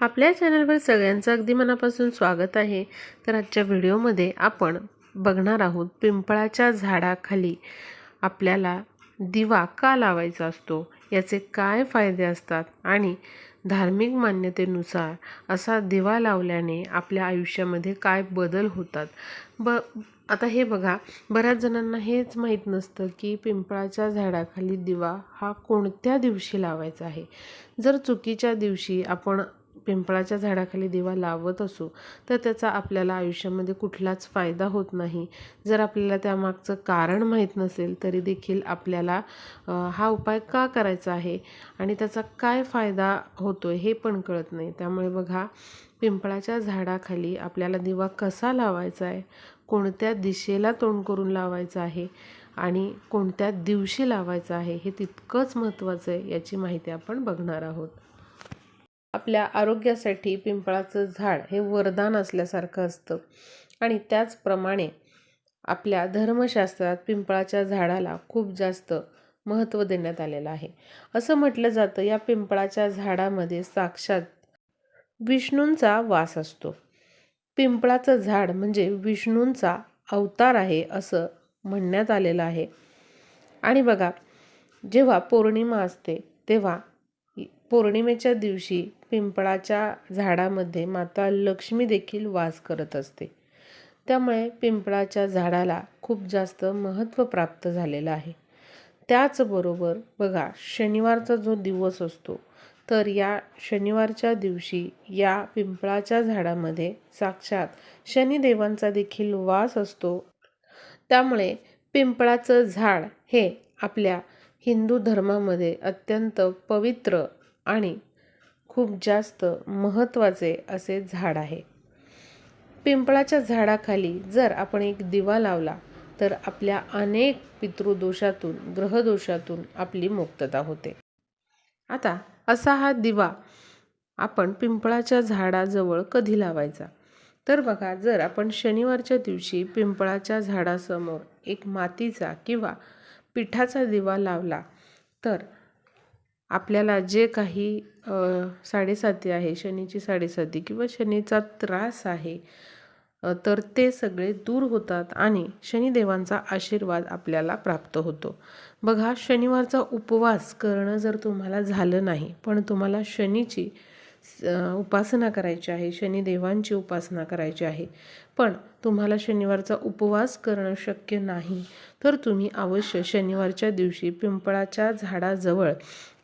आपल्या चॅनलवर सगळ्यांचं अगदी मनापासून स्वागत आहे. तर आजच्या व्हिडिओमध्ये आपण बघणार आहोत पिंपळाच्या झाडाखाली आपल्याला दिवा का लावायचा असतो? याचे काय फायदे असतात? आणि धार्मिक मान्यतेनुसार असा दिवा लावल्याने आपल्या आयुष्यामध्ये काय बदल होतात? ब आता हे बघा बऱ्याच जणांना हेच माहीत नसतं की पिंपळाच्या झाडाखाली दिवा हा कोणत्या दिवशी लावायचा आहे? जर चुकीच्या दिवशी आपण पिंपळाच्या झाडाखाली दिवा लावत असू तर त्याचा आपल्याला आयुष्यामध्ये कुठलाच फायदा होत नाही. जर आपल्याला त्यामागचं कारण माहीत नसेल तरी देखील आपल्याला हा उपाय का करायचा आहे आणि त्याचा काय फायदा होतो आहे हे पण कळत नाही. त्यामुळे बघा पिंपळाच्या झाडाखाली आपल्याला दिवा कसा लावायचा आहे कोणत्या दिशेला तोंड करून लावायचं आहे आणि कोणत्या दिवशी लावायचं आहे हे तितकंच महत्त्वाचं आहे याची माहिती आपण बघणार आहोत. आपल्या आरोग्यासाठी पिंपळाचं झाड हे वरदान असल्यासारखं असतं. आणि त्याचप्रमाणे आपल्या धर्मशास्त्रात पिंपळाच्या झाडाला खूप जास्त महत्त्व देण्यात आलेलं आहे. असं म्हटलं जातं या पिंपळाच्या झाडामध्ये साक्षात विष्णूंचा वास असतो. पिंपळाचं झाड म्हणजे विष्णूंचा अवतार आहे असं म्हणण्यात आलेलं आहे. आणि बघा जेव्हा पौर्णिमा असते तेव्हा पौर्णिमेच्या दिवशी पिंपळाच्या झाडामध्ये माता लक्ष्मी देखील वास करत असते. त्यामुळे पिंपळाच्या झाडाला खूप जास्त महत्त्व प्राप्त झालेलं आहे. त्याचबरोबर बघा शनिवारचा जो दिवस असतो तर या शनिवारच्या दिवशी या पिंपळाच्या झाडामध्ये साक्षात शनिदेवांचा देखील वास असतो. त्यामुळे पिंपळाचं झाड हे आपल्या हिंदू धर्मामध्ये अत्यंत पवित्र आणि खूप जास्त महत्त्वाचे असे झाड आहे. पिंपळाच्या झाडाखाली जर आपण एक दिवा लावला तर आपल्या अनेक पितृदोषातून ग्रहदोषातून आपली मुक्तता होते. आता असा हा दिवा आपण पिंपळाच्या झाडाजवळ कधी लावायचा? तर बघा जर आपण शनिवारच्या दिवशी पिंपळाच्या झाडासमोर एक मातीचा किंवा पिठाचा दिवा लावला तर आपल्याला जे काही साडेसाती आहे शनीची साडेसाती किंवा शनीचा त्रास आहे तर ते सगळे दूर होतात आणि शनिदेवांचा आशीर्वाद आपल्याला प्राप्त होतो. बघा शनिवारचा उपवास करणं जर तुम्हाला झालं नाही पण तुम्हाला शनीची उपासना करायची आहे शनिदेवांची उपासना करायची आहे पण तुम्हाला शनिवारचा उपवास करणं शक्य नाही. तर तुम्ही अवश्य शनिवारच्या दिवशी पिंपळाच्या झाडाजवळ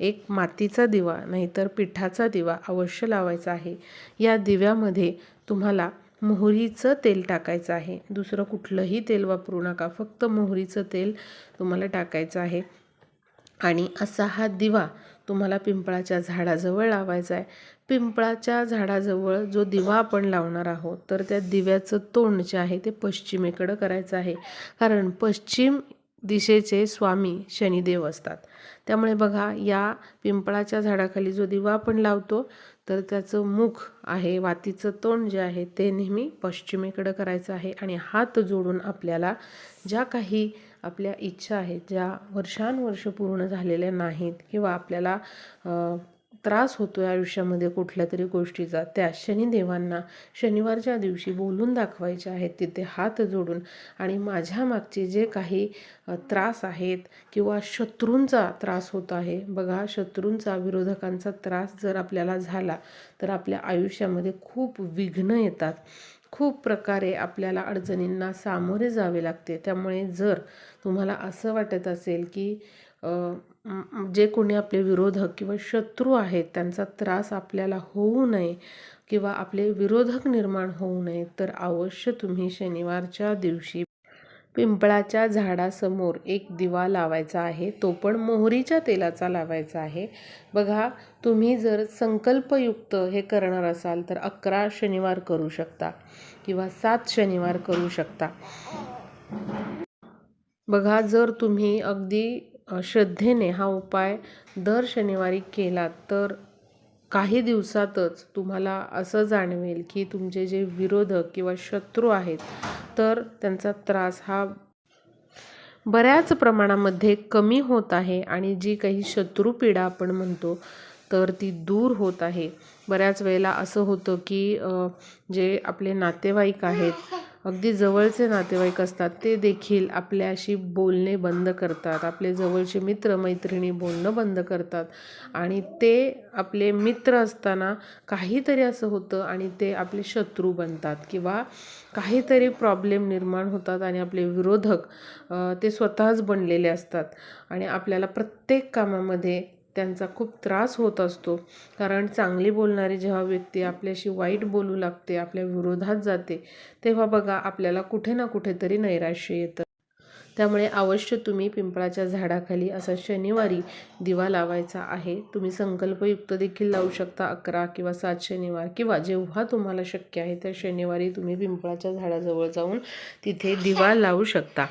एक मातीचा दिवा नाहीतर पिठाचा दिवा अवश्य लावायचा आहे. या दिव्यामध्ये तुम्हाला मोहरीचं तेल टाकायचं आहे. दुसरं कुठलंही तेल वापरू नका. फक्त मोहरीचं तेल तुम्हाला टाकायचं आहे. आणि असा हा दिवा तुम्हाला पिंपळाच्या झाडाजवळ लावायचा आहे. पिंपळाच्या झाडाजवळ जो दिवा आपण लावणार आहोत तर त्या दिव्याचं तोंड जे आहे ते पश्चिमेकडं करायचं आहे. कारण पश्चिम दिशेचे स्वामी शनिदेव असतात. त्यामुळे बघा या पिंपळाच्या झाडाखाली जो दिवा आपण लावतो तर त्याचं मुख आहे वातीचं तोंड जे आहे ते नेहमी पश्चिमेकडं करायचं आहे. आणि हात जोडून आपल्याला ज्या काही आपल्या इच्छा आहेत ज्या वर्षानुवर्ष पूर्ण झालेल्या नाहीत किंवा आपल्याला त्रास होतो आहे आयुष्यामध्ये कुठल्या तरी गोष्टीचा त्या शनिदेवांना शनिवारच्या दिवशी बोलून दाखवायच्या आहेत तिथे हात जोडून. आणि माझ्या मागचे जे काही त्रास आहेत किंवा शत्रूंचा त्रास होत आहे बघा शत्रूंचा विरोधकांचा त्रास जर आपल्याला झाला तर आपल्या आयुष्यामध्ये खूप विघ्न येतात. खूप प्रकारे आपल्याला अडचणींना सामोरे जावे लागते. त्यामुळे जर तुम्हाला असं वाटत असेल की जे कोणी आपले विरोधक किंवा शत्रू आहेत त्यांचा त्रास आपल्याला होऊ नये किंवा आपले विरोधक निर्माण होऊ नये तर अवश्य तुम्ही शनिवारच्या दिवशी पिंपळाच्या झाडासमोर एक दिवा लावायचा आहे. तो पण मोहरीच्या तेलाचा लावायचा आहे. बघा तुम्ही जर संकल्पयुक्त हे करणार असाल तर अकरा शनिवार करू शकता किंवा सात शनिवार करू शकता. बघा जर तुम्ही अगदी श्रद्धेने हा उपाय दर शनिवारी केला तर काही दिवसातच तुम्हाला असं जाणवेल की तुमचे जे विरोधक किंवा शत्रू आहेत तर त्यांचा त्रास हा बऱ्याच प्रमाणामध्ये कमी होत आहे आणि जी काही शत्रुपीडा आपण म्हणतो तर ती दूर होत आहे. बऱ्याच वेळेला असं होतं की जे आपले नातेवाईक आहेत अगदी जवळचे नातेवाईक असतात ते देखील आपल्याशी बोलणे बंद करतात. आपले जवळचे मित्र मैत्रिणी बोलणं बंद करतात. आणि ते आपले मित्र असताना काहीतरी असं होतं आणि ते आपले शत्रू बनतात किंवा काहीतरी प्रॉब्लेम निर्माण होतात आणि आपले विरोधक ते स्वतःच बनलेले असतात. आणि आपल्याला प्रत्येक कामामध्ये त्यांचा खूप त्रास होत असतो. कारण चांगली बोलणारी जेव्हा व्यक्ती आपल्याशी वाईट बोलू लागते आपल्या विरोधात जाते तेव्हा बघा आपल्याला कुठे ना कुठेतरी नैराश्य येतं. त्यामुळे अवश्य तुम्ही पिंपळाच्या झाडाखाली असा शनिवारी दिवा लावायचा आहे. तुम्ही संकल्पयुक्त देखील लावू शकता अकरा किंवा सात शनिवार किंवा जेव्हा तुम्हाला शक्य आहे त्या शनिवारी तुम्ही पिंपळाच्या झाडाजवळ जाऊन तिथे दिवा लावू शकता.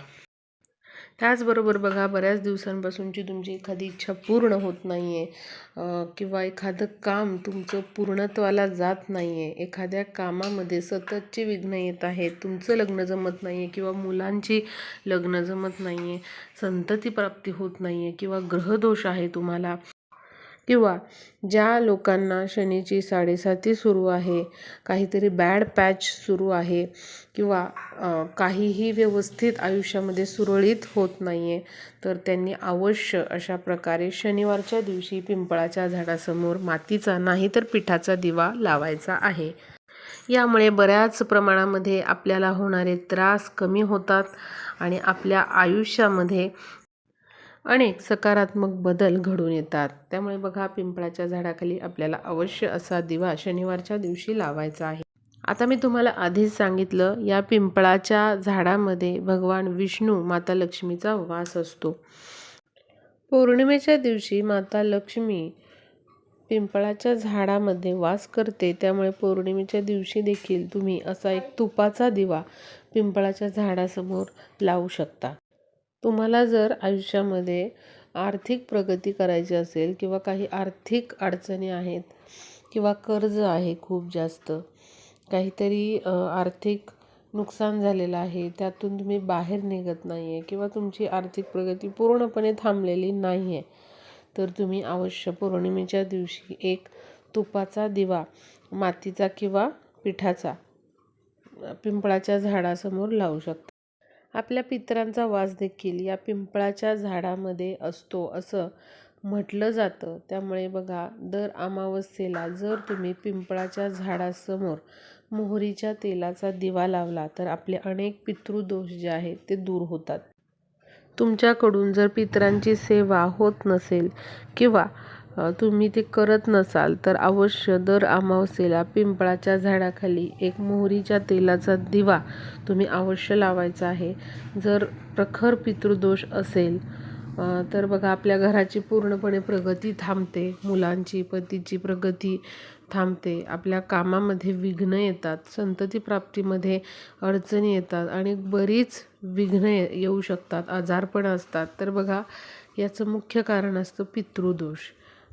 त्याचबरोबर बघा बऱ्याच दिवसांपासूनची तुमची एखादी इच्छा पूर्ण होत नाही आहे किंवा एखादं काम तुमचं पूर्णत्वाला जात नाही आहे एखाद्या कामामध्ये सततचे विघ्न येत आहेत तुमचं लग्न जमत नाही आहे किंवा मुलांची लग्न जमत नाही आहे संतती प्राप्ती होत नाही आहे किंवा ग्रहदोष आहे तुम्हाला किंवा ज्या लोकांना शनीची साडेसाती सुरू आहे काहीतरी बॅड पॅच सुरू आहे किंवा काहीही व्यवस्थित आयुष्यामध्ये सुरळीत होत नाही आहे तर त्यांनी अवश्य अशा प्रकारे शनिवारच्या दिवशी पिंपळाच्या झाडासमोर मातीचा नाही तर पिठाचा दिवा लावायचा आहे. यामुळे बऱ्याच प्रमाणामध्ये आपल्याला होणारे त्रास कमी होतात आणि आपल्या आयुष्यामध्ये अनेक सकारात्मक बदल घडून येतात. त्यामुळे बघा पिंपळाच्या झाडाखाली आपल्याला अवश्य असा दिवा शनिवारच्या दिवशी लावायचा आहे. आता मी तुम्हाला आधीच सांगितलं या पिंपळाच्या झाडामध्ये भगवान विष्णू माता लक्ष्मीचा वास असतो. पौर्णिमेच्या दिवशी माता लक्ष्मी पिंपळाच्या झाडामध्ये वास करते. त्यामुळे पौर्णिमेच्या दिवशी देखील तुम्ही असा एक तुपाचा दिवा पिंपळाच्या झाडासमोर लावू शकता. तुम्हाला जर आयुष्यामध्ये आर्थिक प्रगती करायची असेल किंवा काही आर्थिक अडचणी आहेत किंवा कर्ज आहे खूप जास्त काहीतरी आर्थिक नुकसान झालेलं आहे त्यातून तुम्ही बाहेर निघत नाही आहे किंवा तुमची आर्थिक प्रगती पूर्णपणे थांबलेली नाही आहे तर तुम्ही अवश्य पौर्णिमेच्या दिवशी एक तुपाचा दिवा मातीचा किंवा पिठाचा पिंपळाच्या झाडासमोर लावू शकता. आपल्या पितरांचा वास देखील या पिंपळाच्या झाडामध्ये असतो असं म्हटलं जातं. त्यामुळे बघा दर अमावस्येला जर तुम्ही पिंपळाच्या झाडासमोर मोहरीच्या तेलाचा दिवा लावला तर आपले अनेक पितृदोष जे आहेत ते दूर होतात. तुमच्याकडून जर पितरांची सेवा होत नसेल किंवा तुम्ही ते करत नसाल तर अवश्य दर अमावस्येला पिंपळाच्या झाडाखाली एक मोहरीच्या तेलाचा दिवा तुम्ही अवश्य लावायचा आहे. जर प्रखर पितृदोष असेल तर बघा आपल्या घराची पूर्णपणे प्रगती थांबते मुलांची पतीची प्रगती थांबते आपल्या कामामध्ये विघ्न येतात संतती प्राप्तीमध्ये अडचणी येतात आणि बरीच विघ्न ये- येऊ शकतात आजारपण असतात. तर बघा याचं मुख्य कारण असतं पितृदोष.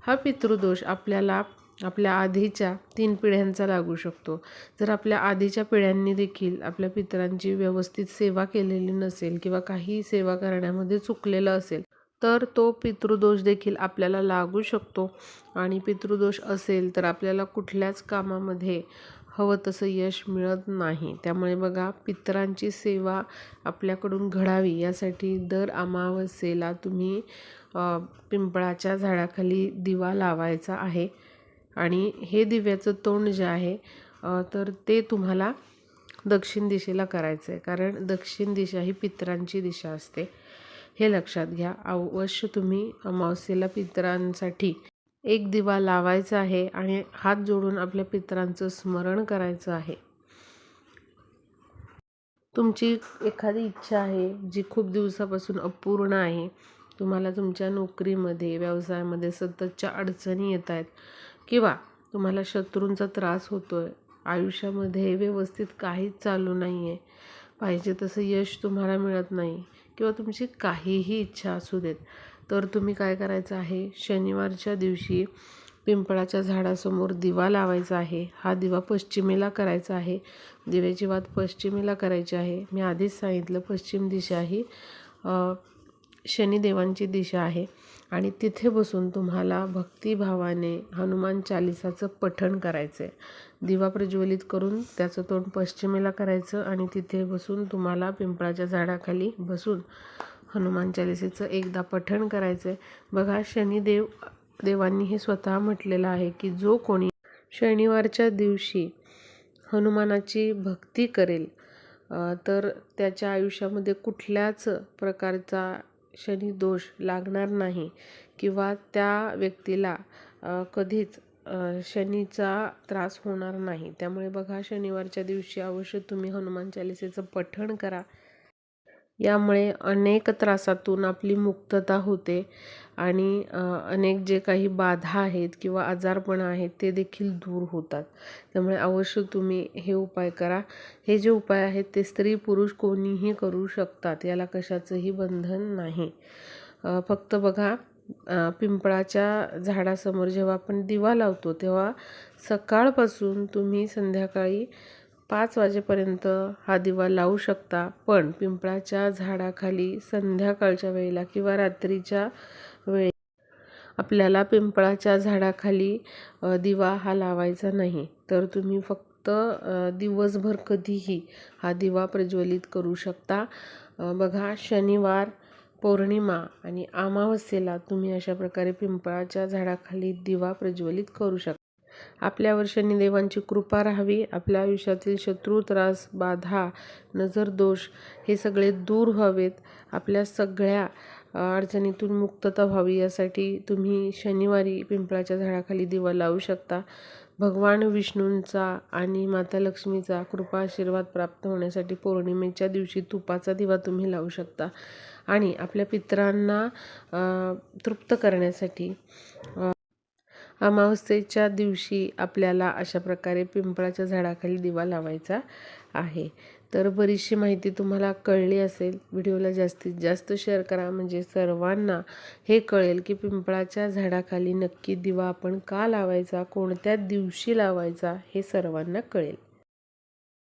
हा पितृदोष आपल्याला आपल्या आधीच्या तीन पिढ्यांचा लागू शकतो. जर आपल्या आधीच्या पिढ्यांनी देखील आपल्या पितरांची व्यवस्थित सेवा केलेली नसेल किंवा काही सेवा करण्यामध्ये चुकलेलं असेल तर तो पितृदोष देखील आपल्याला लागू शकतो. आणि पितृदोष असेल तर आपल्याला कुठल्याच कामामध्ये हवं तसं यश मिळत नाही. त्यामुळे बघा पितरांची सेवा आपल्याकडून घडावी यासाठी दर अमावस्येला तुम्ही पिंपळाच्या झाडाखाली दिवा लावायचा आहे. आणि हे दिव्याचं तोंड जे आहे तर ते तुम्हाला दक्षिण दिशेला करायचं आहे कारण दक्षिण दिशा ही पितरांची दिशा असते. हे लक्षात घ्या. अवश्य तुम्ही अमावस्येला पितरांसाठी एक दिवा लावायचा आहे आणि हात जोडून आपल्या पितरांचं स्मरण करायचं आहे. तुमची एखादी इच्छा आहे जी खूप दिवसापासून अपूर्ण आहे तुम्हाला तुमच्या नोकरीमध्ये व्यवसायामध्ये सततच्या अडचणी येत आहेत किंवा तुम्हाला शत्रूंचा त्रास होतो आहे आयुष्यामध्ये व्यवस्थित काहीच चालू नाही आहे पाहिजे तसं यश तुम्हाला मिळत नाही किंवा तुमची काहीही इच्छा असू देत तर तुम्ही काय करायचं आहे? शनिवारच्या दिवशी पिंपळाच्या झाडासमोर दिवा लावायचा आहे. हा दिवा पश्चिमेला करायचा आहे. दिव्याची वात पश्चिमेला करायची आहे. मी आधीच सांगितलं पश्चिम दिशा ही शनिदेवांची दिशा आहे. आणि तिथे बसून तुम्हाला भक्तिभावाने हनुमान चालिसाचं पठण करायचं आहे दिवा प्रज्वलित करून त्याचं तोंड पश्चिमेला करायचं आणि तिथे बसून तुम्हाला पिंपळाच्या झाडाखाली बसून हनुमान चालिसेचं एकदा पठण करायचं आहे बघा शनिदेव देवांनी हे स्वतः म्हटलेलं आहे की जो कोणी शनिवारच्या दिवशी हनुमानाची भक्ती करेल तर त्याच्या आयुष्यामध्ये कुठल्याच प्रकारचा शनिदोष लागणार नाही किंवा त्या व्यक्तीला कधीच शनीचा त्रास होणार नाही. त्यामुळे बघा शनिवारच्या दिवशी अवश्य तुम्ही हनुमान चालिसेचं पठण करा. यामुळे अनेक त्रासातून आपली मुक्तता होते. आणि अनेक जे काही बाधा आहेत किंवा आजारपण आहेत ते देखील दूर होतात. त्यामुळे अवश्य तुम्ही हे उपाय करा. हे जे उपाय आहेत ते स्त्री पुरुष कोणीही करू शकतात याला कशाचंही बंधन नाही. फक्त बघा पिंपळाच्या झाडासमोर जेव्हा आपण दिवा लावतो तेव्हा सकाळपासून तुम्ही संध्याकाळी पाच वाजेपर्यंत हा दिवा लावू शकता पण पिंपळाच्या झाडाखाली संध्याकाळच्या वेळेला किंवा रात्रीच्या वेळी आपल्याला पिंपळाच्या झाडाखाली दिवा हा लावायचा नाही. तर तुम्ही फक्त दिवसभर कधीही हा दिवा प्रज्वलित करू शकता. बघा शनिवार पौर्णिमा आणि अमावस्येला तुम्ही अशा प्रकारे पिंपळाच्या झाडाखाली दिवा प्रज्वलित करू शकता. आपल्यावर शनिदेवांची कृपा राहावी. आपल्या आयुष्यातील शत्रू त्रास बाधा नजर दोष हे सगळे दूर व्हावेत. आपल्या सगळ्या अडचणीतून मुक्तता व्हावी यासाठी तुम्ही शनिवारी पिंपळाच्या झाडाखाली दिवा लावू शकता. भगवान विष्णूंचा आणि माता लक्ष्मीचा कृपा आशीर्वाद प्राप्त होण्यासाठी पौर्णिमेच्या दिवशी तुपाचा दिवा तुम्ही लावू शकता. आणि आपल्या पितरांना तृप्त करण्यासाठी अमावस्येच्या दिवशी आपल्याला अशा प्रकारे पिंपळाच्या झाडाखाली दिवा लावायचा आहे. तर बरीचशी माहिती तुम्हाला कळली असेल. व्हिडिओला जास्तीत जास्त शेअर करा. म्हणजे सर्वांना हे कळेल की पिंपळाच्या झाडाखाली नक्की दिवा आपण का लावायचा? कोणत्या दिवशी लावायचा? हे सर्वांना कळेल.